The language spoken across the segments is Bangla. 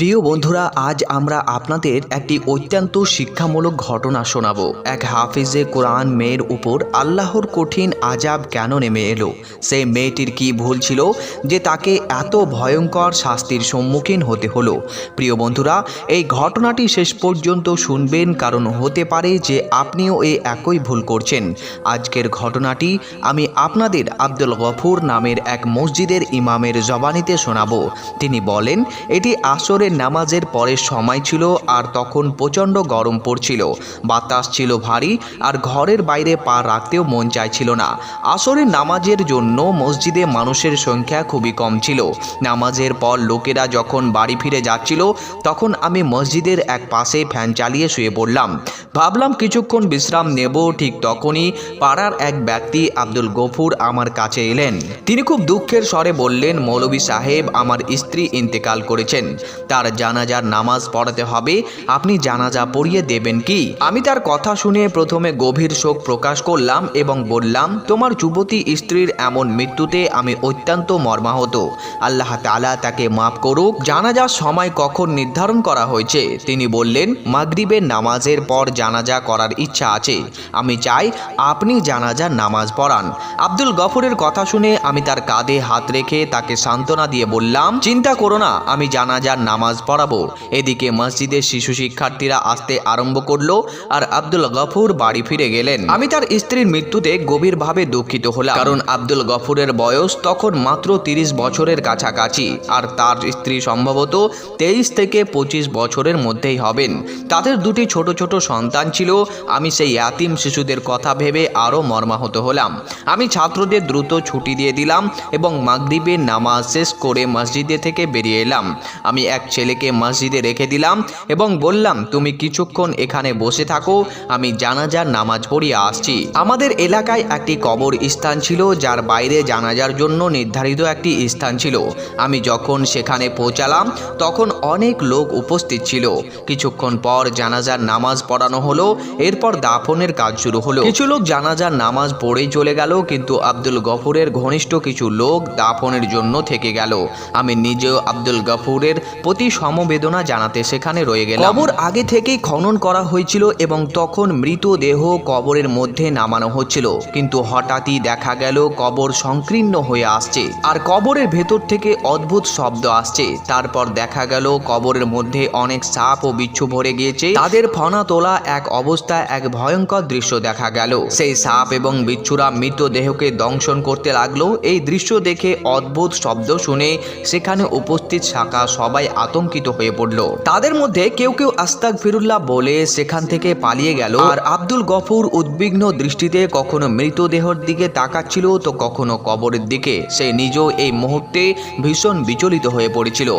প্রিয় বন্ধুরা, আজ আমরা আপনাদের একটি অত্যন্ত শিক্ষামূলক ঘটনা শোনাবো। এক হাফিজে কোরআন মেয়ের উপর আল্লাহর কঠিন আজাব কেন নেমে এলো? সেই মেয়েটির কি ভুল ছিল যে তাকে এত ভয়ঙ্কর শাস্তির সম্মুখীন হতে হলো। প্রিয় বন্ধুরা, এই ঘটনাটি শেষ পর্যন্ত শুনবেন, কারণ হতে পারে যে আপনিও এই একই ভুল করছেন। আজকের ঘটনাটি আমি আপনাদের আব্দুল গফুর নামের এক মসজিদের ইমামের জবানিতে শোনাবো। তিনি বলেন, এটি আসরের নামাজের পরের সময় ছিল আর তখন প্রচণ্ড গরম পড়ছিল। বাতাস ছিল ভারী আর ঘরের বাইরে পা রাখতেও মন চাইছিল না। আসরের নামাজের জন্য মসজিদে মানুষের সংখ্যা খুবই কম ছিল। নামাজের পর লোকেরা যখন বাড়ি ফিরে যাচ্ছিল, তখন আমি মসজিদের এক পাশে ফ্যান চালিয়ে শুয়ে পড়লাম। ভাবলাম কিছুক্ষণ বিশ্রাম নেব ঠিক তখনই পাড়ার এক ব্যক্তি আব্দুল গফুর আমার কাছে এলেন। তিনি খুব দুঃখের স্বরে বললেন মৌলবী সাহেব, আমার স্ত্রী ইন্তেকাল করেছেন। তার জানাজার নামাজ পড়াতে হবে। আপনি জানাজা পড়িয়ে দেবেন কি? আমি তার কথা শুনে প্রথমে গভীর শোক প্রকাশ করলাম এবং বললাম, তোমার যুবতী স্ত্রীর এমন মৃত্যুতে আমি অত্যন্ত মর্মাহত। আল্লাহ তাআলা তাকে মাফ করুক। জানাজার সময় কখন নির্ধারণ করা হয়েছে? তিনি বললেন মাগরিবের নামাজের পর জানাজা করার ইচ্ছা আছে। আমি চাই আপনি জানাজার নামাজ পড়ান। আব্দুল গফুরের কথা শুনে আমি তার কাঁধে হাত রেখে তাকে সান্ত্বনা দিয়ে বললাম, চিন্তা করো না, আমি জানাজার নামাজ পড়াবো। এদিকে মসজিদের শিশু শিক্ষার্থীরা আসতে আরম্ভ করল আর আব্দুল গফুর বাড়ি ফিরে গেলেন। আমি তার স্ত্রীর মৃত্যুতে গভীরভাবে দুঃখিত হলাম। কারণ আব্দুল গফুরের বয়স তখন মাত্র তিরিশ বছরের কাছাকাছি। আর তার স্ত্রী সম্ভবত তেইশ থেকে পঁচিশ বছরের মধ্যেই হবেন। তাদের দুটি ছোট ছোট সন্তান ছিল। আমি সেই ইয়াতিম শিশুদের কথা ভেবে আরও মর্মাহত হলাম। আমি ছাত্রদের দ্রুত ছুটি দিয়ে দিলাম এবং মাগরিবের নামাজ শেষ করে মসজিদে থেকে বেরিয়ে এলাম। আমি এক ছেলেকে মসজিদে রেখে দিলাম এবং বললাম, তুমি কিছুক্ষণ এখানে বসে থাকো। আমি জানাজার নামাজ পড়িয়ে আসছি। আমাদের এলাকায় একটি কবর স্থান ছিল, যার বাইরে জানাজার জন্য নির্ধারিত একটি স্থান ছিল। আমি যখন সেখানে পৌঁছালাম, তখন অনেক লোক উপস্থিত ছিল। কিছুক্ষণ পর জানাজার নামাজ পড়ানো হলো, এরপর দাফনের কাজ শুরু হলো। কিছু লোক জানাজার নামাজ পড়েই চলে গেল, কিন্তু আব্দুল গফুরের ঘনিষ্ঠ কিছু লোক দাফনের জন্য থেকে গেল। আমি নিজেও আব্দুল গফুরের প্রতি সমবেদনা জানাতে সেখানে রয়ে গেলাম। কবর আগে থেকেই খনন করা হয়েছিল এবং তখন মৃতদেহ কবরের মধ্যে নামানো হচ্ছিল। কিন্তু হঠাৎই দেখা গেল কবর সংকীর্ণ হয়ে আসছে। আর কবরের ভেতর থেকে অদ্ভুত শব্দ আসছে। তারপর দেখা গেল, কবরের মধ্যে অনেক সাপ ও বিচ্ছু ভরে গিয়েছে। তাদের ফনা তোলা এক অবস্থায় এক ভয়ঙ্কর দৃশ্য দেখা গেল। সেই সাপ এবং বিচ্ছুরা মৃতদেহকে দংশন করতে লাগল। এই দৃশ্য দেখে অদ্ভুত শব্দ শুনে সেখানে উপস্থিত শাখা সবাই আতঙ্কিত হয়ে পড়ল। তাদের মধ্যে কেউ কেউ আস্তাক ফিরুল্লাহ বলে সেখান থেকে পালিয়ে গেল। আর আব্দুল গফুর উদ্বিগ্ন দৃষ্টিতে কখনো মৃতদেহর দিকে তাকাচ্ছিল তো কখনো কবরের দিকে। সে নিজেও এই মুহূর্তে ভীষণ বিচলিত হয়ে পড়েছিল।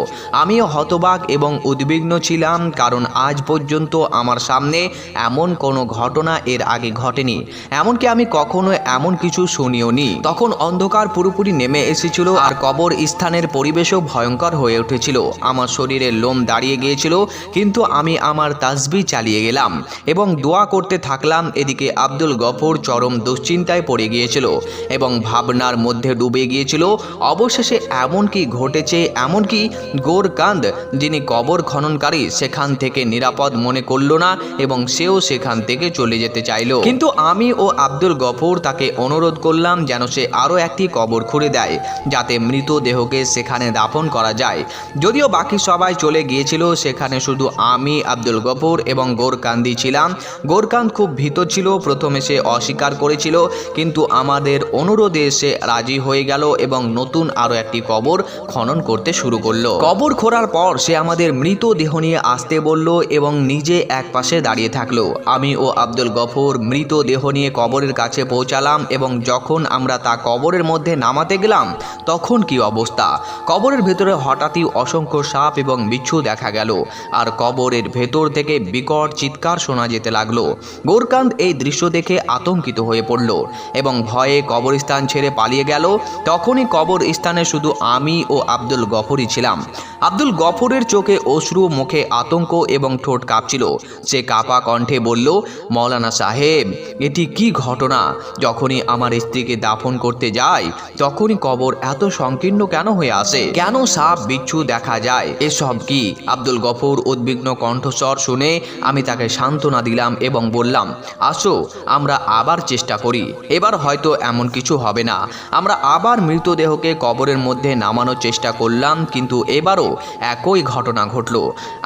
আমিও হতবাক এবং উদ্বিগ্ন ছিলাম, কারণ আজ পর্যন্ত আমার সামনে এমন কোনো ঘটনা এর আগে ঘটেনি। এমনকি আমি কখনো এমন কিছু শুনিও নি তখন অন্ধকার পুরোপুরি নেমে এসেছিল আর কবর স্থানের পরিবেশও ভয়ঙ্কর হয়ে উঠেছিল। আমার শরীরের লোম দাঁড়িয়ে গিয়েছিল, কিন্তু আমি আমার তাসবি চালিয়ে গেলাম এবং দোয়া করতে থাকলাম এদিকে আব্দুল গফর চরম দুশ্চিন্তায় পড়ে গিয়েছিল এবং ভাবনার মধ্যে ডুবে গিয়েছিল। অবশেষে এমন কি ঘটেছে এমনকি গোরকান্দ, যিনি কবর খননকারী, সেখান থেকে নিরাপদ মনে করল না এবং সেও সেখান থেকে চলে যেতে চাইলো। কিন্তু আমি ও আব্দুল গফর তাকে অনুরোধ করলাম যেন সে আরও একটি কবর খুঁড়ে দেয়, যাতে মৃতদেহকে সেখানে দাফন করা যায়। যদিও বাকি সবাই চলে গিয়েছিল, সেখানে শুধু আমি, আব্দুল গফর এবং গোরকান্দি ছিলাম। গোরকান্দ খুব ভীত ছিল, প্রথমে সে অস্বীকার করেছিল, কিন্তু আমাদের অনুরোধে সে রাজি হয়ে গেল এবং নতুন আরও একটি কবর খনন করতে শুরু করল। কবর খোঁড়ার পর সে আমাদের মৃতদেহ নিয়ে আসতে বলল এবং নিজে এক পাশে দাঁড়িয়ে থাকল। আমি ও আব্দুল গফর মৃতদেহ নিয়ে কবরের কাছে পৌঁছালাম এবং যখন আমরা তা কবরের মধ্যে নামাতে গেলাম, তখন কি অবস্থা? কবরের ভেতরে হঠাৎই অসংখ্য সাপ এবং বিচ্ছু দেখা গেল। আর কবরের ভেতর থেকে বিকট চিৎকার শোনা যেতে লাগল। গোরকান্দ এই দৃশ্য দেখে আতঙ্কিত হয়ে পড়ল এবং ভয়ে কবরস্থান ছেড়ে পালিয়ে গেল। তখনই কবর স্থানে শুধু আমি ও আব্দুল গফরই ছিলাম। আব্দুল গফরের চোখে অশ্রু, মুখে আতঙ্ক এবং ঠোঁট কাঁপছিল। সে কাপা কণ্ঠে বলল, মৌলানা সাহেব, এটি কি ঘটনা? যখনই আমার স্ত্রীকে দাফন করতে যাই, তখনই কবর এত সংকীর্ণ কেন হয়ে আসে? কেন সাপ, বিচ্ছু দেখা যায়? এসব কি? আব্দুল গফর উদ্বিগ্ন কণ্ঠস্বর শুনে আমি তাকে সান্ত্বনা দিলাম এবং বললাম, আসো, আমরা আবার চেষ্টা করি। এবার হয়তো এমন কিছু হবে না। আমরা আবার মৃতদেহকে কবরের মধ্যে নামানোর চেষ্টা করলাম, কিন্তু এবারও একই ঘটনা ঘটল।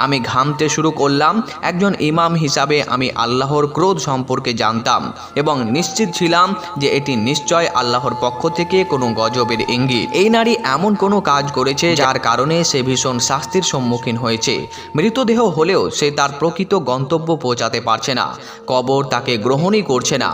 আমি ঘামতে শুরু করলাম, একজন ইমাম হিসাবে আমি আল্লাহর ক্রোধ সম্পর্কে জানতাম এবং নিশ্চিত ছিলাম যে এটি নিশ্চয় আল্লাহর পক্ষ থেকে কোনো গজবের ইঙ্গিত। এই নারী এমন কোনো কাজ করেছে যার কারণে সে ভীষণ শাস্তির সম্মুখীন হয়েছে। মৃতদেহ হলেও সে তার প্রকৃত গন্তব্য পৌঁছাতে পারছে না, কবর তাকে গ্রহণই করছে না।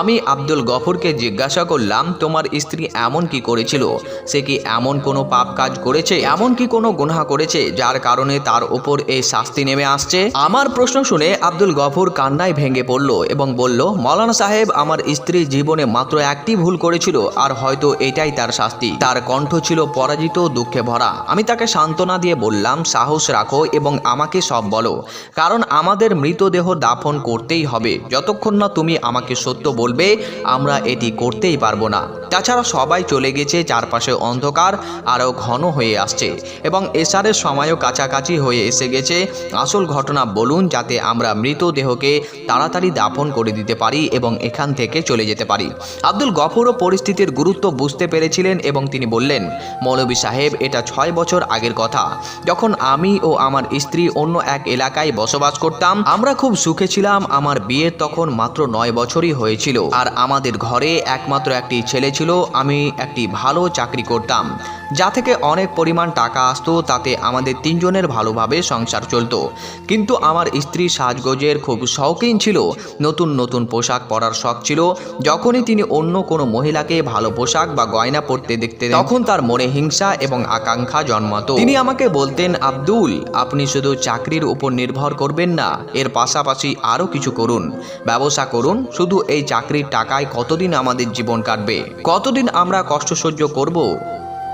আমি আব্দুল গফরকে জিজ্ঞাসা করলাম, তোমার স্ত্রী এমন কি করেছিল? সে কি এমন কোনো পাপ কাজ করেছে, এমন কি কোনো গুনাহ করেছে, যার কারণে তার উপর এই শাস্তি নেমে আসছে? আমার প্রশ্ন শুনে আব্দুল গফর কান্নায় ভেঙে পড়ল এবং বলল মৌলানা সাহেব, আমার স্ত্রী জীবনে মাত্র একটি ভুল করেছিল আর হয়তো এটাই তার শাস্তি। তার কণ্ঠ ছিল পরাজিত, দুঃখে ভরা। আমি তাকে সান্ত্বনা দিয়ে বললাম, সাহস রাখো এবং আমাকে সব বলো, কারণ আমাদের মৃতদেহ দাফন করতেই হবে। যতক্ষণ না তুমি আমাকে সত্য বলবে, আমরা এটি করতেই পারব না। তাছাড়া সবাই চলে গেছে চারপাশে অন্ধকার আরও ঘন হয়ে আসছে এবং এসারের সময়ও কাছাকাছি হয়ে এসে গেছে। আসল ঘটনা বলুন, যাতে আমরা মৃতদেহকে তাড়াতাড়ি দাফন করে দিতে পারি এবং এখান থেকে চলে যেতে পারি। আব্দুল গফরও পরিস্থিতির গুরুত্ব বুঝতে পেরেছিলেন এবং তিনি বললেন মৌলবী সাহেব, এটা ছয় বছর আগের কথা। যখন আমি ও আমার স্ত্রী অন্য এক এলাকায় বসবাস করতাম, আমরা খুব সুখে ছিলাম। আমার বিয়ের তখন মাত্র নয় বছরই হয়েছিল। আর আমাদের ঘরে একমাত্র একটি ছেলে ছিল। আমি একটি ভালো চাকরি করতাম। যা থেকে অনেক পরিমাণ টাকা আসতো, তাতে আমাদের তিনজনের ভালোভাবে সংসার চলতো। কিন্তু আমার স্ত্রী সাজগোজের খুব শৌখিন ছিল। নতুন নতুন পোশাক পরার শখ ছিল। যখনই তিনি অন্য কোনো মহিলাকে ভালো পোশাক বা গয়না পরতে দেখতে তখন তার মনে হিংসা এবং আকাঙ্ক্ষা জন্মাতো। তিনি আমাকে বলতেন, আব্দুল, আপনি শুধু চাকরির উপর নির্ভর করবেন না, এর পাশাপাশি আরও কিছু করুন। ব্যবসা করুন, শুধু এই চাকরির টাকায় কতদিন আমাদের জীবন কাটবে? কতদিন আমরা কষ্ট সহ্য করব?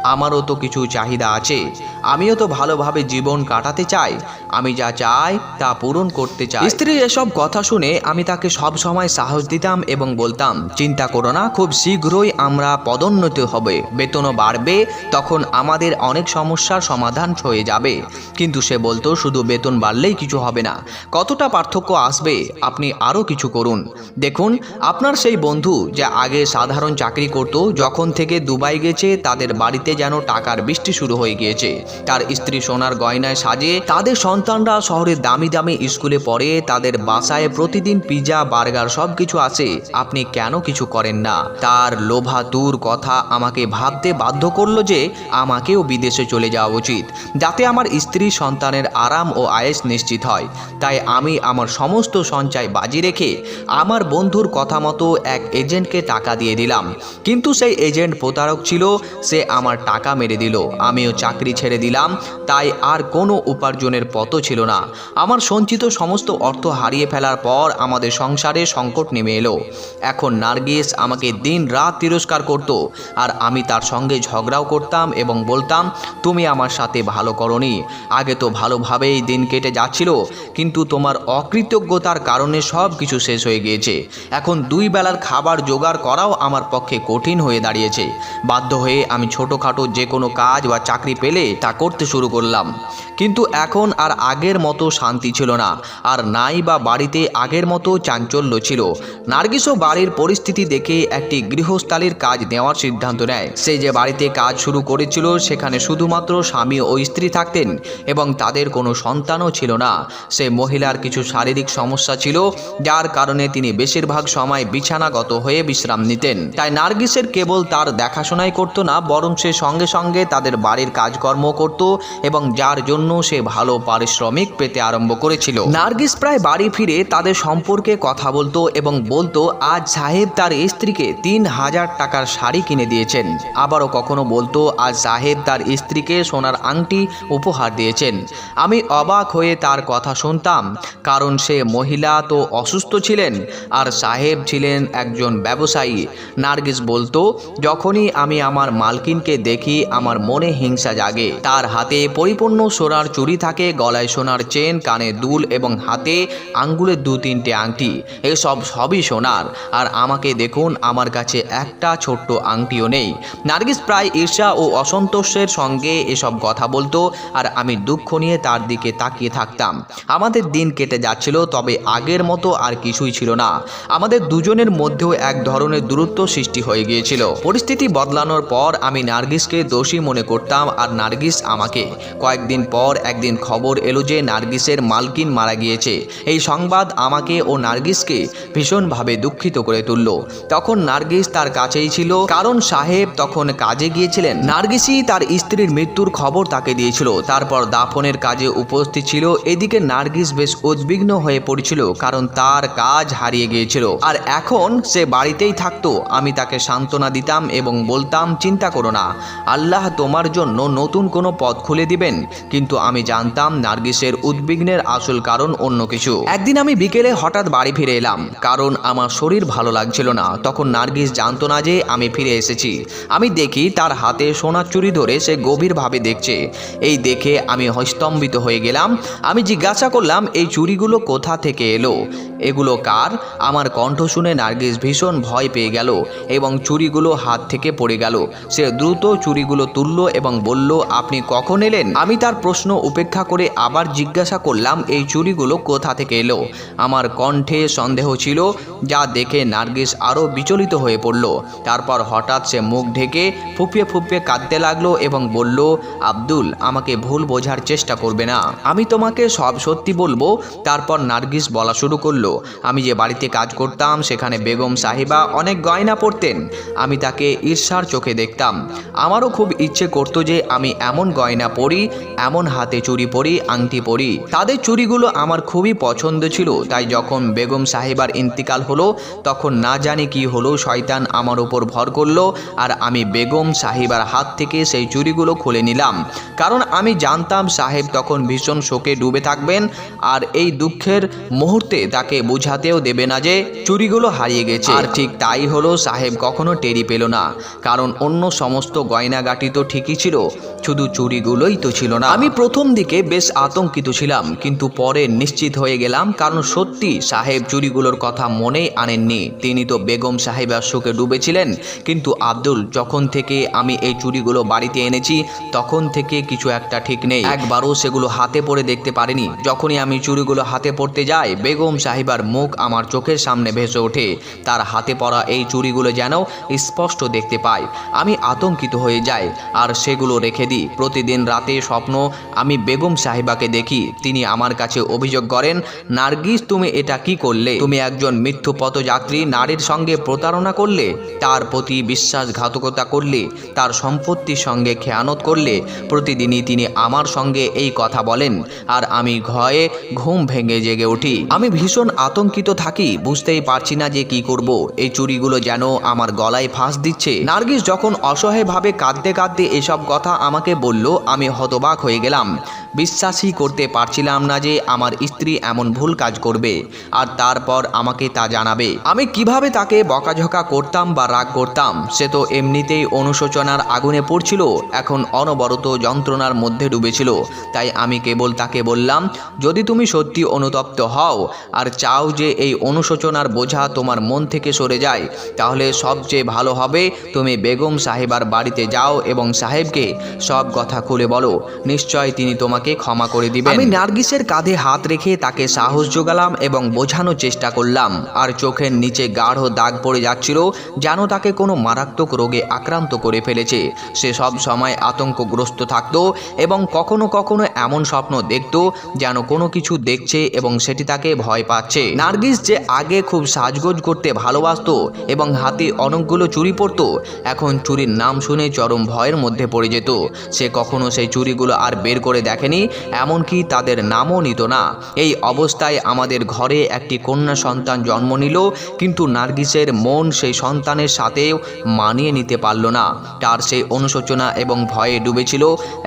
আমারও তো কিছু চাহিদা আছে। আমিও তো ভালোভাবে জীবন কাটাতে চাই। আমি যা চাই, তা পূরণ করতে চাই। স্ত্রীর এসব কথা শুনে আমি তাকে সব সময় সাহস দিতাম এবং বলতাম, চিন্তা করো না, খুব শীঘ্রই আমরা পদোন্নতি হবে। বেতনও বাড়বে, তখন আমাদের অনেক সমস্যার সমাধান হয়ে যাবে। কিন্তু সে বলতো, শুধু বেতন বাড়লেই কিছু হবে না। কতটা পার্থক্য আসবে? আপনি আরও কিছু করুন। দেখুন, আপনার সেই বন্ধু যে আগে সাধারণ চাকরি করত, যখন থেকে দুবাই গেছে, তাদের বাড়িতে যেন টাকার বৃষ্টি শুরু হয়ে গিয়েছে। তার স্ত্রী সোনার গয়নায় সাজে, তাদের সন্তানরা শহরে দামি দামি স্কুলে পড়ে, তাদের বাসায় প্রতিদিন পিজা, বার্গার সব কিছু আছে। আপনি কেন কিছু করেন না? তার লোভাতুর কথা আমাকে ভাবতে বাধ্য করল যে আমাকেও বিদেশে চলে যাওয়া উচিত। যাতে আমার স্ত্রী সন্তানের আরাম ও আয়েস নিশ্চিত হয়। তাই আমি আমার সমস্ত সঞ্চয় বাজি রেখে আমার বন্ধুর কথা মতো এক এজেন্টকে টাকা দিয়ে দিলাম। কিন্তু সেই এজেন্ট প্রতারক ছিল, সে আমার টাকা মেরে দিল। আমিও চাকরি ছেড়ে দিলাম, তাই আর কোনো উপার্জনের পথও ছিল না। আমার সঞ্চিত সমস্ত অর্থ হারিয়ে ফেলার পর আমাদের সংসারে সংকট নেমে এলো। এখন নার্গিস আমাকে দিন রাত তিরস্কার করত, আর আমি তার সঙ্গে ঝগড়াও করতাম এবং বলতাম, তুমি আমার সাথে ভালো করনি। আগে তো ভালোভাবেই দিন কেটে যাচ্ছিল, কিন্তু তোমার অকৃতজ্ঞতার কারণে সব কিছু শেষ হয়ে গিয়েছে। এখন দুই বেলার খাবার জোগাড় করাও আমার পক্ষে কঠিন হয়ে দাঁড়িয়েছে। বাধ্য হয়ে আমি ছোটোখাটো যে কোনো কাজ বা চাকরি পেলে তা করতে শুরু করলাম। কিন্তু এখন আর আগের মতো শান্তি ছিল না। আর নাই বা বাড়িতে আগের মতো চাঞ্চল্য ছিল। নার্গিসও বাড়ির পরিস্থিতি দেখে একটি গৃহস্থালীর কাজ নেওয়ার সিদ্ধান্ত নেয়। সে যে বাড়িতে কাজ শুরু করেছিল, সেখানে শুধুমাত্র স্বামী ও স্ত্রী থাকতেন এবং তাদের কোনো সন্তানও ছিল না। সে মহিলার কিছু শারীরিক সমস্যা ছিল, যার কারণে তিনি বেশিরভাগ সময় বিছানাগত হয়ে বিশ্রাম নিতেন। তাই নার্গিসের কেবল তার দেখাশোনাই করতো না, বরং সে সঙ্গে সঙ্গে তাদের বাড়ির কাজকর্ম করত এবং যার জন্য জন্য সে ভালো পারিশ্রমিক পেতে আরম্ভ করেছিল। নার্গিস প্রায় বাড়ি ফিরে তাদের সম্পর্কে কথা বলতো এবং বলতো, আজ সাহেব তার স্ত্রীকে তিন হাজার টাকার শাড়ি কিনে দিয়েছেন। আবারও কখনো বলতো, আজ সাহেব তার স্ত্রীকে সোনার আংটি উপহার দিয়েছেন। আমি অবাক হয়ে তার কথা শুনতাম, কারণ সে মহিলা তো অসুস্থ ছিলেন আর সাহেব ছিলেন একজন ব্যবসায়ী। নার্গিস বলতো, যখনই আমি আমার মালকিনকে দেখি, আমার মনে হিংসা জাগে। তার হাতে পরিপূর্ণ সোনার চুড়ি থাকে, গলায় সোনার চেন, কানে দুল এবং হাতে আঙ্গুলের দু তিনটে আংটি। এসব সবই সোনার। আর আমাকে দেখুন, আমার কাছে একটা ছোট্ট আংটিও নেই। নার্গিস প্রায় ঈর্ষা ও অসন্তোষের সঙ্গে এসব কথা বলতো, আর আমি দুঃখ নিয়ে তার দিকে তাকিয়ে থাকতাম। আমাদের দিন কেটে যাচ্ছিল, তবে আগের মতো আর কিছুই ছিল না। আমাদের দুজনের মধ্যেও এক ধরনের দূরত্ব সৃষ্টি হয়ে গিয়েছিল। পরিস্থিতি বদলানোর পর আমি নার্গিসকে দোষী মনে করতাম, আর নার্গিস আমাকে। কয়েকদিন পর একদিন খবর এলো যে নার্গিসের মালকিন মারা গিয়েছে। এই সংবাদ আমাকে ও নার্গিসকে ভীষণভাবে দুঃখিত করে তুলল। তখন নার্গিস তার কাছেই ছিল। কারণ সাহেব তখন কাজে গিয়েছিলেন। নার্গিসই তার স্ত্রীর মৃত্যুর খবর তাকে দিয়েছিল। তারপর দাফনের কাজে উপস্থিত ছিল। এদিকে নার্গিস বেশ উদ্বিগ্ন হয়ে পড়েছিল, কারণ তার কাজ হারিয়ে গিয়েছিল। আর এখন সে বাড়িতেই থাকতো। আমি তাকে সান্ত্বনা দিতাম এবং বলতাম, চিন্তা করো না। আল্লাহ তোমার জন্য নতুন কোনো পথ খুলে দিবেন। কিন্তু আমি জানতাম নার্গিসের উদ্বিগ্নের আসল কারণ অন্য কিছু। একদিন আমি বিকেলে হঠাৎ বাড়ি ফিরে এলাম, কারণ আমার শরীর ভালো লাগছিল না। তখন নার্গিস জানতো না যে আমি ফিরে এসেছি। আমি দেখি তার হাতে সোনার চুরি ধরে সে গভীরভাবে দেখছে। এই দেখে আমি হস্তম্বিত হয়ে গেলাম। আমি জিজ্ঞাসা করলাম, এই চুরিগুলো কোথা থেকে এলো? এগুলো কার? আমার কণ্ঠ শুনে নার্গিস ভীষণ ভয় পেয়ে গেল এবং চুরিগুলো হাত থেকে পড়ে গেল। সে দ্রুত চুরিগুলো তুলল এবং বলল, আপনি কখন এলেন? আমি তার প্রশ্ন উপেক্ষা করে আবার জিজ্ঞাসা করলাম, এই চুরিগুলো কোথা থেকে এলো? আমার কণ্ঠে সন্দেহ ছিল, যা দেখে নার্গিস আরও বিচলিত হয়ে পড়ল। তারপর হঠাৎ সে মুখ ঢেকে ফুপিয়ে ফুপিয়ে কাঁদতে লাগল এবং বলল, আব্দুল, আমাকে ভুল বোঝার চেষ্টা করবে না। আমি তোমাকে সব সত্যি বলব। তারপর নার্গিস বলা শুরু করল, আমি যে বাড়িতে কাজ করতাম, সেখানে বেগম সাহিবা অনেক গয়না পরতেন। আমি তাকে ঈর্ষার চোখে দেখতাম। আমারও খুব ইচ্ছে করতো যে আমি এমন গয়না পরি, এমন হাতে চুরি পরি, আংটি পরি। তাদের চুরিগুলো আমার খুবই পছন্দ ছিল, তাই যখন বেগম সাহেবার ইন্তিকাল হলো, তখন না জানি কি হলো, শয়তান আমার উপর ভর করল, আর আমি বেগম সাহেবার হাত থেকে সেই চুরিগুলো খুলে নিলাম। কারণ আমি জানতাম সাহেব তখন ভীষণ শোকে ডুবে থাকবেন, আর এই দুঃখের মুহূর্তে তাকে বুঝাতেও দেবে না যে চুরিগুলো হারিয়ে গেছে। আর ঠিক তাই হলো, সাহেব কখনো টেরি পেল না। কারণ অন্য সমস্ত গয়নাগাটি তো ঠিকই ছিল শুধু চুরিগুলোই তো ছিল না। আমি প্রথম দিকে বেশ আতঙ্কিত ছিলাম, কিন্তু পরে নিশ্চিত হয়ে গেলাম, কারণ সত্যি সাহেব চুরিগুলোর কথা মনেই আনেননি। তিনি তো বেগম সাহেবের শোকে ডুবেছিলেন, কিন্তু আব্দুল, যখন থেকে আমি এই চুরিগুলো বাড়িতে এনেছি, তখন থেকে কিছু একটা ঠিক নেই। একবারও সেগুলো হাতে পড়ে দেখতে পারিনি। যখনই আমি চুরিগুলো হাতে পড়তে যাই, বেগম সাহিবার মুখ আমার চোখের সামনে ভেসে ওঠে। তার হাতে পড়া এই চুরিগুলো যেন স্পষ্ট দেখতে পাই। আমি আতঙ্কিত হয়ে যাই, আর সেগুলো রেখে দিই প্রতিদিন রাতে স্বপ্ন, আমি বেগম সাহেবাকে দেখি, তিনি আমার কাছে অভিযোগ করেন, নার্গিস, তুমি এটা কি করলে? তুমি একজন মৃত্যু পথযাত্রী, নারীর সঙ্গে প্রতারণা করলে? তার প্রতি বিশ্বাসঘাতকতা করলে? তার সম্পত্তির সঙ্গে খেয়ানত করলে? প্রতিদিনই তিনি আমার সঙ্গে এই কথা বলেন, আর আমি ঘয়ে ঘুম ভেঙে জেগে উঠি। আমি ভীষণ আতঙ্কিত থাকি, বুঝতেই পারছি না যে কি করব। এই চুরিগুলো যেন আমার গলায় ফাঁস দিচ্ছে। নার্গিস যখন অসহায়ভাবে কাঁদতে কাঁদতে এসব কথা আমাকে বলল আমি হতবাক হয়ে গেলাম। বিশ্বাসই করতে পারছিলাম না যে আমার স্ত্রী এমন ভুল কাজ করবে, আর তারপর আমাকে তা জানাবে। আমি কীভাবে তাকে বকাঝকা করতাম বা রাগ করতাম, সে তো এমনিতেই অনুশোচনার আগুনে পড়ছিল, এখন অনবরত যন্ত্রণার মধ্যে ডুবেছিল। তাই আমি কেবল তাকে বললাম, যদি তুমি সত্যি অনুতপ্ত হও, আর চাও যে এই অনুশোচনার বোঝা তোমার মন থেকে সরে যায়, তাহলে সবচেয়ে ভালো হবে তুমি বেগম সাহেবার বাড়িতে যাও এবং সাহেবকে সব কথা খুলে বলো। নিশ্চয় তিনি তোমাকে ক্ষমা করে দিবেন। আমি নার্গিসের কাঁধে হাত রেখে তাকে সাহস জোগালাম এবং বোঝানোর চেষ্টা করলাম। আর চোখের নিচে গাঢ় দাগ পড়ে যাচ্ছিল, যেন তাকে কোনো মারাত্মক রোগে আক্রান্ত করে ফেলেছে। সে সব সময় আতঙ্কগ্রস্ত থাকত এবং কখনো কখনো এমন স্বপ্ন দেখতো, যেন কোনো কিছু দেখছে এবং সেটি তাকে ভয় পাচ্ছে। নার্গিস যে আগে খুব সাজগোজ করতে ভালোবাসতো এবং হাতে অনেকগুলো চুরি পরতো, এখন চুরির নাম শুনে চরম ভয়ের মধ্যে পড়ে যেত। সে কখনো সেই চুরিগুলো আর বের করে দেখেনি। দেখেনি এমনকি তাদের নামও নিত না। এই অবস্থায় আমাদের ঘরে একটি কন্যা সন্তান জন্ম নিল, কিন্তু নার্গিসের মন সেই সন্তানের সাথেও মানিয়ে নিতে পারল না। তার সেই অনুশোচনা এবং ভয়ে ডুবেছিল।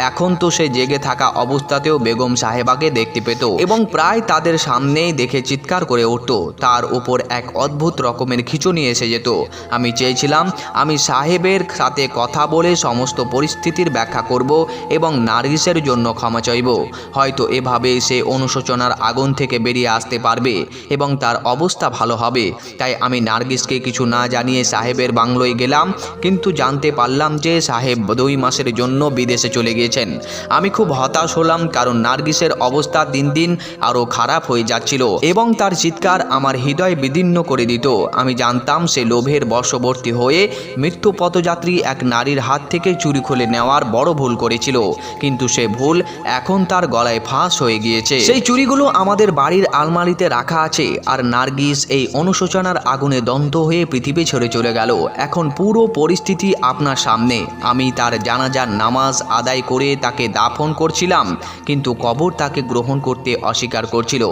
এখন তো সে জেগে থাকা অবস্থাতেও বেগম সাহেবাকে দেখতে পেত এবং প্রায় তাদের সামনেই দেখে চিৎকার করে উঠত। তার উপর এক অদ্ভুত রকমের খিচুনি এসে যেত। আমি চেয়েছিলাম, আমি সাহেবের সাথে কথা বলে সমস্ত পরিস্থিতির ব্যাখ্যা করব এবং নার্গিসের জন্য ক্ষমা চাইব হয়তো এভাবে সে অনুশোচনার আগুন থেকে বেরিয়ে আসতে পারবে এবং তার অবস্থা ভালো হবে। তাই আমি নার্গিসকে কিছু না জানিয়ে সাহেবের বাংলোয় গেলাম, কিন্তু জানতে পারলাম যে সাহেব দুই মাসের জন্য বিদেশে চলে গিয়েছেন। আমি খুব হতাশ হলাম কারণ নার্গিসের অবস্থা দিন দিন আরও খারাপ হয়ে যাচ্ছিল এবং তার চিৎকার আমার হৃদয় বিদীর্ণ করে দিত। আমি জানতাম সে লোভের বশবর্তী হয়ে মৃত্যু পথযাত্রী এক নারীর হাত থেকে চুরি খুলে নেওয়ার বড় ভুল করেছিল, কিন্তু সে ভুল এখন তার গলায় ফাঁস হয়ে গিয়েছে। সেই চুরিগুলো আমাদের বাড়ির আলমারিতে রাখা আছে আর নার্গিস এই অনুশোচনার আগুনে দন্ত হয়ে পৃথিবী ছেড়ে চলে গেল। এখন পুরো পরিস্থিতি আপনার সামনে। আমি তার জানাজার নামাজ আদায় করে তাকে দাফন করছিলাম, কিন্তু কবর তাকে গ্রহণ করতে অস্বীকার করছিল।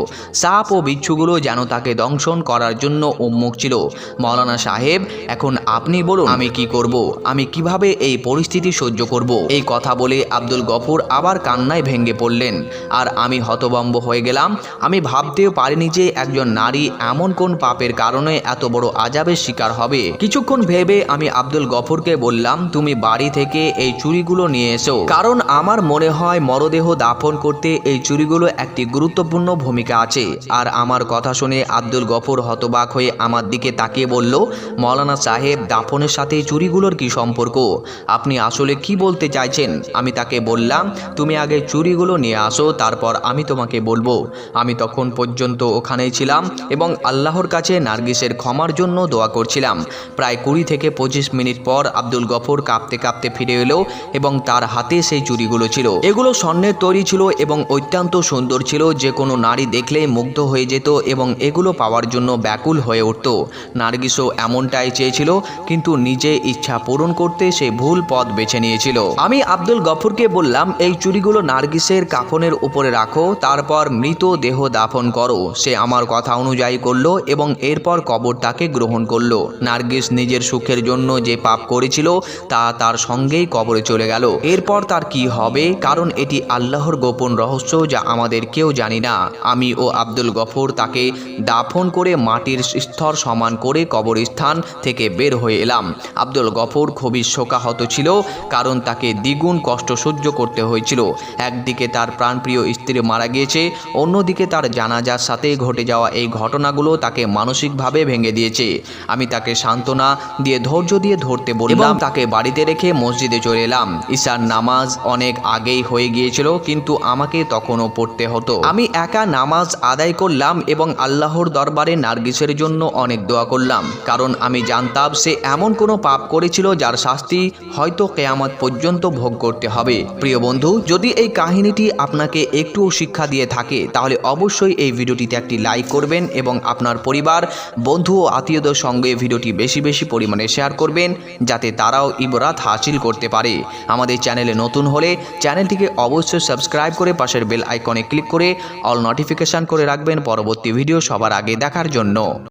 সাপ ও বিচ্ছুগুলো যেন তাকে দংশন করার জন্য উন্মুখ ছিল। মৌলানা সাহেব, এখন আপনি বলুন, আমি কি করব? আমি কীভাবে এই পরিস্থিতি সহ্য করব? এই কথা বলে আব্দুল গফুর আবার কান্নায় ভেঙে পড়লেন, আর আমি হতবম্ব হয়ে গেলাম। আমি ভাবতেও পারিনি যে একজন নারী এমন কোন পাপের কারণে এত বড় আজাবের শিকার হবে। কিছুক্ষণ ভেবে আমি আব্দুল গফুরকে বললাম, তুমি বাড়ি থেকে এই চুরিগুলো নিয়ে এসো। কারণ আমার মনে হয় মরদেহ দাফন করতে এই চুরিগুলো একটি গুরুত্বপূর্ণ ভূমিকা আছে। আর আমার কথা শুনে আব্দুল গফুর হতবাক হয়ে আমার দিকে তাকিয়ে বলল, মৌলানা সাহেব, দাফনের সাথে চুরিগুলোর কি সম্পর্ক? আপনি আসলে কি বলতে চাইছেন? আমি তাকে বললাম, তুমি আগে চুরিগুলো নিয়ে আসো, তারপর আমি তোমাকে বলব। আমি তখন পর্যন্ত ওখানেই ছিলাম এবং আল্লাহর কাছে নার্গিসের ক্ষমার জন্য দোয়া করছিলাম। প্রায় কুড়ি থেকে পঁচিশ মিনিট পর আব্দুল গফর কাঁপতে কাঁপতে ফিরে এলো এবং তার হাতে সেই চুরিগুলো ছিল। এগুলো স্বর্ণের তৈরি ছিল এবং অত্যন্ত সুন্দর ছিল। যে কোনো নারী দেখলেই মুগ্ধ হয়ে যেত এবং এগুলো পাওয়ার জন্য ব্যাকুল হয়ে উঠত। নার্গিসও এমনটাই চেয়েছিল, কিন্তু নিজে ইচ্ছা পূরণ করতে সে ভুল পথ বেছে নিয়েছিল। আমি আব্দুল গফুরকে বললাম, এই চুরিগুলো নার্গিসের কাফনের উপরে রাখো, তারপর মৃত দেহ দাফন করো। সে আমার কথা অনুযায়ী করল এবং এরপর কবর তাকে গ্রহণ করল। নার্গিস নিজের সুখের জন্য যে পাপ করেছিল, তা তার সঙ্গেই কবরে চলে গেল। এরপর তার কি হবে? কারণ এটি আল্লাহর গোপন রহস্য যা আমাদের কেউ জানি না। আমি ও আব্দুল গফুর তাকে দাফন করে মাটির স্তর সমান করে কবরস্থান থেকে বের হয়ে এলাম। আব্দুল গফুর খুবই শোকাহত ছিল, কারণ তাকে দ্বিগুণ কষ্ট সহ্য করতে হয়েছিল। একদিকে তার প্রাণপ্রিয় স্ত্রী মারা গিয়েছে। অন্যদিকে তার জানাজার সাথে ঘটে যাওয়া এই ঘটনাগুলো তাকে মানসিকভাবে ভেঙে দিয়েছে। আমি তাকে সান্ত্বনা দিয়ে ধৈর্য দিয়ে ধরতে বললাম। তাকে বাড়িতে রেখে মসজিদে চলে এলাম। ঈশার নামাজ অনেক আগেই হয়ে গিয়েছিল কিন্তু আমাকে তখনও পড়তে হতো। আমি একা নামাজ আদায় করলাম এবং আল্লাহর দরবারে নার্গিসের জন্য অনেক দোয়া করলাম। কারণ আমি জানতাম সে এমন কোনো পাপ করেছিল যার শাস্তি হয়তো কেয়ামত পর্যন্ত ভোগ করতে হবে। প্রিয় বন্ধু যদি এই কাহিনীটি আপনাকে একটুও শিক্ষা দিয়ে থাকে, তাহলে অবশ্যই এই ভিডিওটিতে একটি লাইক করবেন এবং আপনার পরিবার, বন্ধু ও আত্মীয়দের সঙ্গে ভিডিওটি বেশি বেশি পরিমাণে শেয়ার করবেন, যাতে তারাও ইবরাত হাসিল করতে পারে। আমাদের চ্যানেলে নতুন হলে চ্যানেলটিকে অবশ্যই সাবস্ক্রাইব করে পাশের বেল আইকনে ক্লিক করে অল নোটিফিকেশান করে রাখবেন পরবর্তী ভিডিও সবার আগে দেখার জন্য।